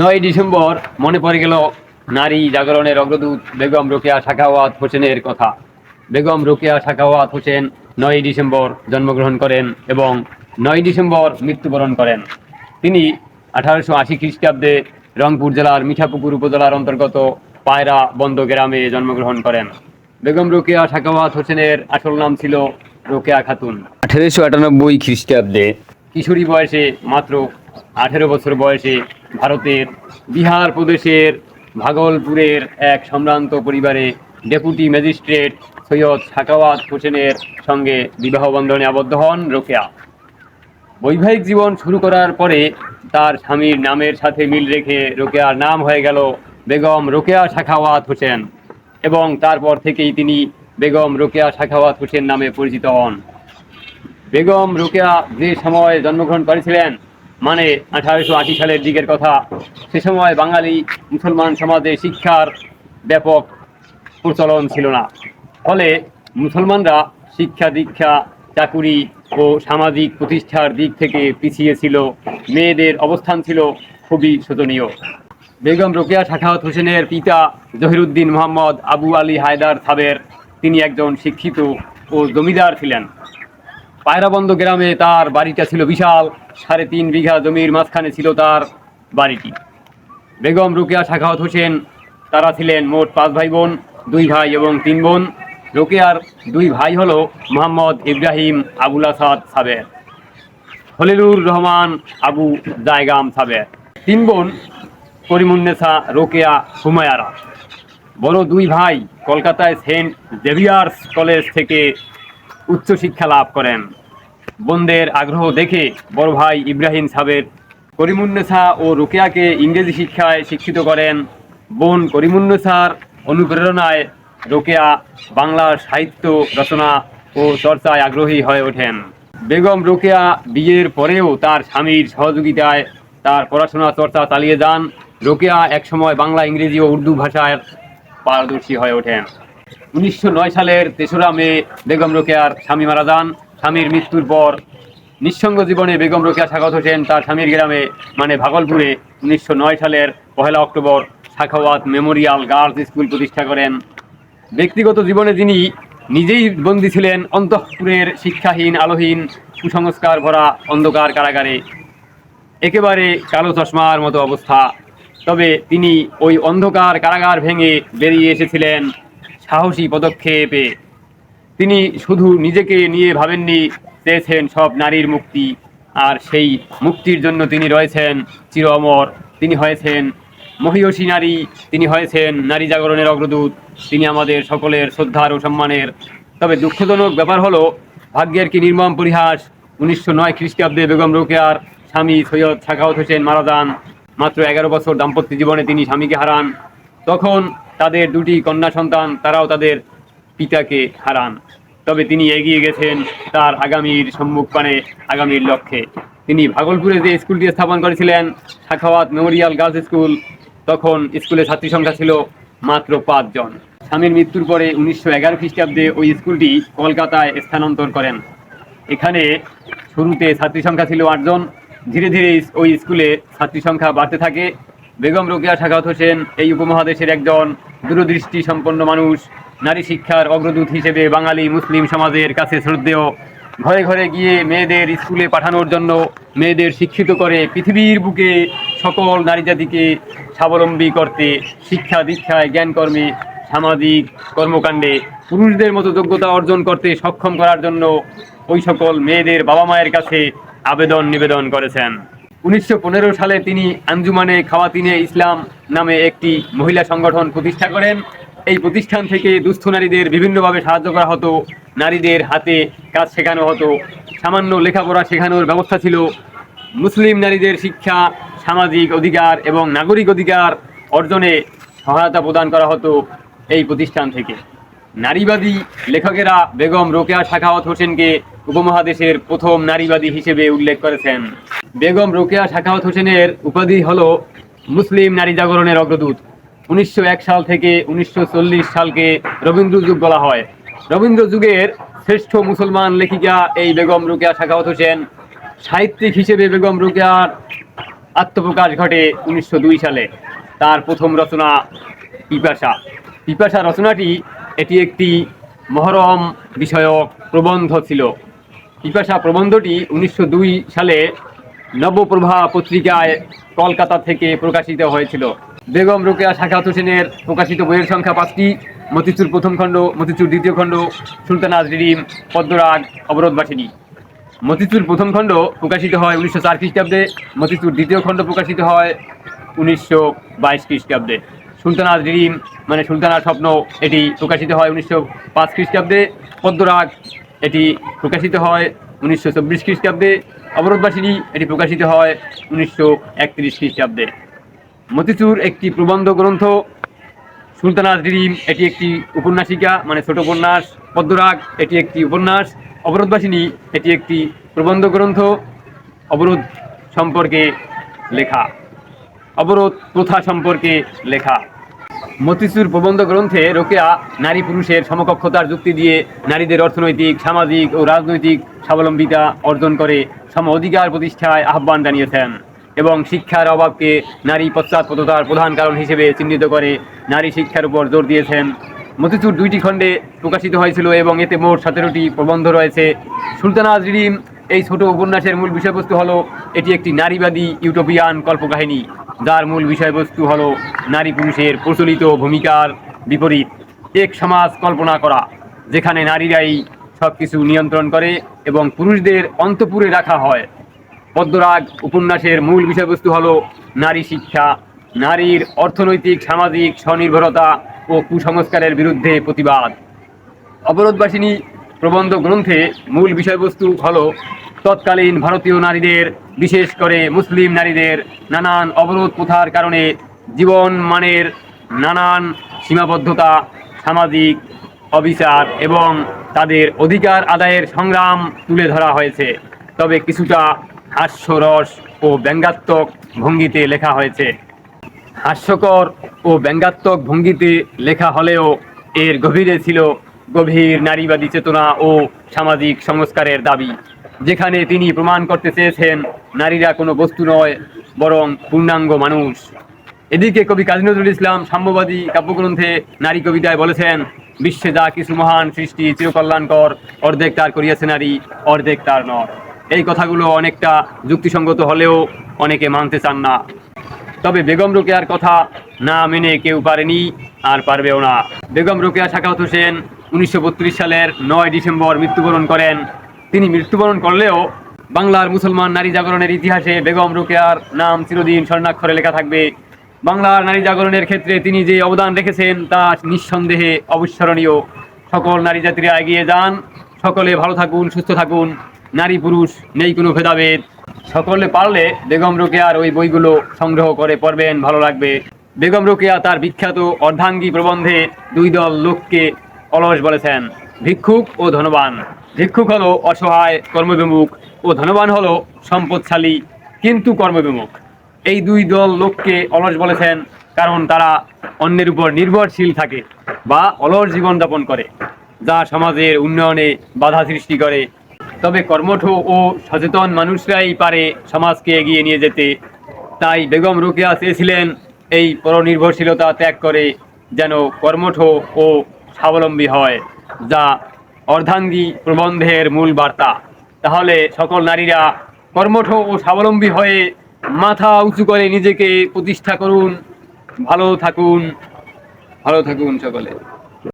নয় ডিসেম্বর মনে পড়ে গেল নারী জাগরণের অগ্রদূত বেগম রোকেয়া সাখাওয়াত হোসেনের কথা। বেগম রোকেয়া শাখাওয়াত হোসেন নয় ডিসেম্বর জন্মগ্রহণ করেন এবং নয় ডিসেম্বর মৃত্যুবরণ করেন। তিনি আঠারোশো আশি খ্রিস্টাব্দে রংপুর জেলার মিঠাপুকুর উপজেলার অন্তর্গত পায়রা বন্দ গ্রামে জন্মগ্রহণ করেন। বেগম রোকেয়া শাখাওয়াত হোসেনের আসল নাম ছিল রোকেয়া খাতুন। আঠারোশো আটানব্বই খ্রিস্টাব্দে কিশোরী বয়সে মাত্র আঠেরো বছর বয়সে ভারতের, বিহার প্রদেশের, ভাগলপুরের এক সম্ভ্রান্ত পরিবারে ডেপুটি ম্যাজিস্ট্রেট সৈয়দ সাকাওয়াত হোসেনের সঙ্গে বিবাহ বন্ধনে আবদ্ধ হন রোকেয়া। বৈবাহিক জীবন শুরু করার পরে তার স্বামীর নামের সাথে মিল রেখে রোকেয়ার নাম হয়ে গেল বেগম রোকেয়া সাখাওয়াত হোসেন এবং তারপর থেকেই তিনি বেগম রোকেয়া সাখাওয়াত হোসেন নামে পরিচিত হন। বেগম রোকেয়া যে সময় জন্মগ্রহণ করেছিলেন মানে আঠারোশো আশি সালের দিকের কথা। সে সময় বাঙালি মুসলমান সমাজে শিক্ষার ব্যাপক প্রচলন ছিল না। ফলে মুসলমানরা শিক্ষা, দীক্ষা, চাকুরি ও সামাজিক প্রতিষ্ঠার দিক থেকে পিছিয়ে ছিল। মেয়েদের অবস্থান ছিল খুবই শোচনীয়। বেগম রোকেয়া শাখাওয়াত হোসেনের পিতা জহিরুদ্দিন মোহাম্মদ আবু আলী হায়দার সাবের তিনি একজন শিক্ষিত ও জমিদার ছিলেন। পায়রাবন্দ গ্রামে তার বাড়িটা ছিল বিশাল। সাড়ে তিন বিঘা জমির মাঝখানে ছিল তার বাড়িটি। বেগম রোকেয়া শাখাওয়াত হোসেন, তারা ছিলেন মোট পাঁচ ভাই বোন দুই ভাই এবং তিন বোন। রোকেয়ার দুই ভাই হলো মোহাম্মদ ইব্রাহিম আবুল আসাদ সাবের। খলিলুর রহমান আবু জায়গাম সাবের। তিন বোন করিমুন্নেসা রোকেয়া, হুমায়ারা। বড় দুই ভাই কলকাতায় সেন্ট জেভিয়ার্স কলেজ থেকে উচ্চশিক্ষা লাভ করেন। বোনদের আগ্রহ দেখে বড় ভাই ইব্রাহিম সাবের করিমুন্নেসা ও রোকেয়াকে ইংরেজি শিক্ষায় শিক্ষিত করেন। বোন করিমুন্নেসার অনুপ্রেরণায় রোকেয়া বাংলার সাহিত্য রচনা ও চর্চায় আগ্রহী হয়ে ওঠেন। বেগম রোকেয়া বিয়ের পরেও তার স্বামীর সহযোগিতায় তার পড়াশোনা চর্চা চালিয়ে যান। রোকেয়া একসময় বাংলা, ইংরেজি ও উর্দু ভাষায় পারদর্শী হয়ে ওঠেন। উনিশশো নয় সালের তেসরা মে বেগম রোকেয়ার স্বামী মারা যান। স্বামীর মৃত্যুর পর নিঃসঙ্গ জীবনে বেগম রোকেয়া সাখাওয়াত হোসেন তার স্বামীর গ্রামে মানে ভাগলপুরে উনিশশো নয় সালের পহেলা October Sakhawat memorial girls school প্রতিষ্ঠা করেন। ব্যক্তিগত জীবনে যিনি নিজেই বন্দী ছিলেন, অন্তঃপুরের শিক্ষাহীন, আলোহীন, কুসংস্কার ভরা অন্ধকার কারাগারে। একেবারে কালো চশমার মতো অবস্থা। তবে তিনি ওই অন্ধকার কারাগার ভেঙে বেরিয়ে এসেছিলেন সাহসী পদক্ষেপে। তিনি শুধু নিজেকে নিয়ে ভাবেননি, চেয়েছেন সব নারীর মুক্তি, আর সেই মুক্তির জন্য তিনি রয়েছেন চির অমর তিনি হয়েছেন মহিয়সী নারী, তিনি হয়েছেন নারী জাগরণের অগ্রদূত, তিনি আমাদের সকলের শ্রদ্ধার ও সম্মানের। তবে দুঃখজনক ব্যাপার হলো, ভাগ্যের কি নির্মম পরিহাস? উনিশশো নয় খ্রিস্টাব্দে বেগম রোকেয়ার স্বামী সৈয়দ সাখাওয়াত হোসেন মারা যান। মাত্র এগারো বছর দাম্পত্য জীবনে তিনি স্বামীকে হারান। তখন তাদের দুটি কন্যা সন্তান, তারাও তাদের পিতাকে হারান। তবে তিনি এগিয়ে গেছেন তার আগামীর সম্মুখপানে, আগামীর লক্ষ্যে। তিনি ভাগলপুরে যে স্কুলটি স্থাপন করেছিলেন সাখাওয়াত মেমোরিয়াল গার্লস স্কুল, তখন স্কুলের ছাত্রী সংখ্যা ছিল মাত্র পাঁচজন স্বামীর মৃত্যুর পরে উনিশশো এগারো খ্রিস্টাব্দে ওই স্কুলটি কলকাতায় স্থানান্তর করেন। এখানে শুরুতে ছাত্রী সংখ্যা ছিল আটজন ধীরে ধীরে ওই স্কুলে ছাত্রী সংখ্যা বাড়তে থাকে। বেগম রোকেয়া সাখাওয়াত হোসেন এই উপমহাদেশের একজন দূরদৃষ্টি সম্পন্ন মানুষ, নারী শিক্ষার অগ্রদূত হিসেবে বাঙালি মুসলিম সমাজের কাছে শ্রদ্ধেয়। ঘরে ঘরে গিয়ে মেয়েদের স্কুলে পাঠানোর জন্য মেয়েদের শিক্ষিত করে পৃথিবীর বুকে সকল নারী জাতিকে স্বাবলম্বী করতে, শিক্ষা দীক্ষায়, জ্ঞানকর্মে, সামাজিক কর্মকাণ্ডে, পুরুষদের মতো যোগ্যতা অর্জন করতে সক্ষম করার জন্য ওই সকল মেয়েদের বাবা মায়ের কাছে আবেদন নিবেদন করেছেন। উনিশশো পনেরো সালে তিনি আঞ্জুমানে খাওয়াতিনে ইসলাম নামে একটি মহিলা সংগঠন প্রতিষ্ঠা করেন। এই প্রতিষ্ঠান থেকে দুস্থ নারীদের বিভিন্নভাবে সাহায্য করা হতো। নারীদের হাতে কাজ শেখানো হতো। সামান্য লেখাপড়া শেখানোর ব্যবস্থা ছিল। মুসলিম নারীদের শিক্ষা, সামাজিক অধিকার এবং নাগরিক অধিকার অর্জনে সহায়তা প্রদান করা হতো এই প্রতিষ্ঠান থেকে। নারীবাদী লেখকেরা বেগম রোকেয়া শাখাওয়াত হোসেনকে উপমহাদেশের প্রথম নারীবাদী হিসেবে উল্লেখ করেছেন। বেগম রোকেয়া শাখাওয়াত হোসেনের উপাধি হল মুসলিম নারী জাগরণের অগ্রদূত। উনিশশো এক সাল থেকে উনিশশো চল্লিশ সালকে রবীন্দ্র যুগ বলা হয়। রবীন্দ্র যুগের শ্রেষ্ঠ মুসলমান লেখিকা এই বেগম রোকেয়া শাখাওয়াত হোসেন সাহিত্যিক হিসেবে বেগম রোকেয়ার আত্মপ্রকাশ ঘটে উনিশশো দুই সালে। তার প্রথম রচনা পিপাসা। পিপাসা রচনাটি এটি একটি মহরম বিষয়ক প্রবন্ধ ছিল। পিপাসা প্রবন্ধটি উনিশশো দুই সালে নবপ্রভা পত্রিকায় কলকাতা থেকে প্রকাশিত হয়েছিল। বেগম রোকেয়া শাখাত হোসেনের প্রকাশিত বইয়ের সংখ্যা পাঁচটি। মতিচুর প্রথম খণ্ড, মতিচুর দ্বিতীয় খণ্ড সুলতানাজ রিম পদ্মরাগ, অবরোধবাসিনী। মতিচুর প্রথম খণ্ড প্রকাশিত হয় উনিশশো চার খ্রিস্টাব্দে, মতিচুর দ্বিতীয় খণ্ড প্রকাশিত হয় উনিশশো বাইশ খ্রিস্টাব্দে। সুলতানাজ রিম মানে সুলতানার স্বপ্ন এটি প্রকাশিত হয় উনিশশো পাঁচ খ্রিস্টাব্দে, পদ্মরাগ এটি প্রকাশিত হয় উনিশশো চব্বিশ খ্রিস্টাব্দে অবরোধবাসিনী এটি প্রকাশিত হয় উনিশশো একত্রিশ খ্রিস্টাব্দে। মতিচুর একটি প্রবন্ধ গ্রন্থ সুলতানাজ ডিরিম এটি একটি উপন্যাসিকা মানে ছোট উপন্যাস, পদ্মরাগ, এটি একটি উপন্যাস, অবরোধবাসিনী, এটি একটি প্রবন্ধ গ্রন্থ, অবরোধ সম্পর্কে লেখা, অবরোধ প্রথা সম্পর্কে লেখা। মতিচুর প্রবন্ধ গ্রন্থে রোকেয়া নারী পুরুষের সমকক্ষতার যুক্তি দিয়ে নারীদের অর্থনৈতিক, সামাজিক ও রাজনৈতিক স্বাবলম্বিতা অর্জন করে সম অধিকার প্রতিষ্ঠায় আহ্বান জানিয়েছেন এবং শিক্ষার অভাবকে নারী পশ্চাৎপদতার প্রধান কারণ হিসেবে চিহ্নিত করে নারী শিক্ষার উপর জোর দিয়েছেন। মতিচুর দুইটি খণ্ডে প্রকাশিত হয়েছিল এবং এতে মোট সতেরোটি প্রবন্ধ রয়েছে। সুলতানা রিম এই ছোট উপন্যাসের মূল বিষয়বস্তু হলো, এটি একটি নারীবাদী ইউটোপিয়ান কল্পকাহিনী। যার মূল বিষয়বস্তু হল নারী পুরুষের প্রচলিত ভূমিকার বিপরীত এক সমাজ কল্পনা করা, যেখানে নারীরাই সব কিছু নিয়ন্ত্রণ করে এবং পুরুষদের অন্তপুরে রাখা হয়। পদ্মরাগ উপন্যাসের মূল বিষয়বস্তু হল নারী শিক্ষা, নারীর অর্থনৈতিক, সামাজিক স্বনির্ভরতা ও কুসংস্কারের বিরুদ্ধে প্রতিবাদ। অবরোধবাসিনী প্রবন্ধ গ্রন্থে মূল বিষয়বস্তু হল তৎকালীন ভারতীয় নারীদের, বিশেষ করে মুসলিম নারীদের নানান অবরোধ প্রথার কারণে জীবন মানের নানান সীমাবদ্ধতা, সামাজিক অবিচার এবং তাদের অধিকার আদায়ের সংগ্রাম তুলে ধরা হয়েছে। তবে কিছুটা হাস্যরস ও ব্যঙ্গাত্মক ভঙ্গিতে লেখা হয়েছে। হাস্যকর ও ব্যঙ্গাত্মক ভঙ্গিতে লেখা হলেও এর গভীরে ছিল গভীর নারীবাদী চেতনা ও সামাজিক সংস্কারের দাবি। যেখানে তিনি প্রমাণ করতে চেয়েছেন, নারীরা কোনো বস্তু নয়, বরং পূর্ণাঙ্গ মানুষ। এদিকে কবি কাজী নজরুল ইসলাম সাম্যবাদী কাব্যগ্রন্থে নারী কবিতায় বলেছেন, বিশ্বে যা কিছু মহান সৃষ্টি চিরকল্যাণকর, অর্ধেক তার করিয়াছে নারী, অর্ধেক তার নর। এই কথাগুলো অনেকটা যুক্তিসঙ্গত হলেও অনেকে মানতে চান না। তবে বেগম রোকেয়ার কথা না মেনে কেউ পারেনি, আর পারবেও না। বেগম রোকেয়া শাখাত হোসেন উনিশশো বত্রিশ সালের নয় ডিসেম্বর মৃত্যুবরণ করেন। তিনি মৃত্যুবরণ করলেও বাংলার মুসলমান নারী জাগরণের ইতিহাসে বেগম রোকেয়ার নাম চিরদিন স্বর্ণাক্ষরে লেখা থাকবে। বাংলার নারী জাগরণের ক্ষেত্রে তিনি যে অবদান রেখেছেন, তা নিঃসন্দেহে অবিস্মরণীয়। সকল নারী জাতিরা এগিয়ে যান। সকলে ভালো থাকুন, সুস্থ থাকুন। নারী পুরুষ, নেই কোনো ভেদাভেদ। সকলে পারলে বেগম রোকেয়ার ওই বইগুলো সংগ্রহ করে পড়বেন, ভালো লাগবে। বেগম রোকেয়া তার বিখ্যাত অর্ধাঙ্গী প্রবন্ধে দুই দল লোককে অলস বলেছেন। ভিক্ষুক ও ধনবান। ভিক্ষুক হলো অসহায় কর্মবিমুখ ও ধনবান হলো সম্পদশালী, কিন্তু কর্মবিমুখ। এই দুই দল লোককে অলস বলেছেন কারণ তারা অন্যের উপর নির্ভরশীল থাকে বা অলস জীবনযাপন করে, যা সমাজের উন্নয়নে বাধা সৃষ্টি করে। তবে কর্মঠ ও সচেতন মানুষরাই পারে সমাজকে এগিয়ে নিয়ে যেতে। তাই বেগম রোকেয়া চেয়েছিলেন এই পরনির্ভরশীলতা ত্যাগ করে যেন কর্মঠ ও স্বাবলম্বী হয়, যা অর্ধাঙ্গী প্রবন্ধের মূল বার্তা। তাহলে সকল নারীরা কর্মঠ ও স্বাবলম্বী হয়ে মাথা উঁচু করে নিজেকে প্রতিষ্ঠা করুন। ভালো থাকুন। ভালো থাকুন সকলে।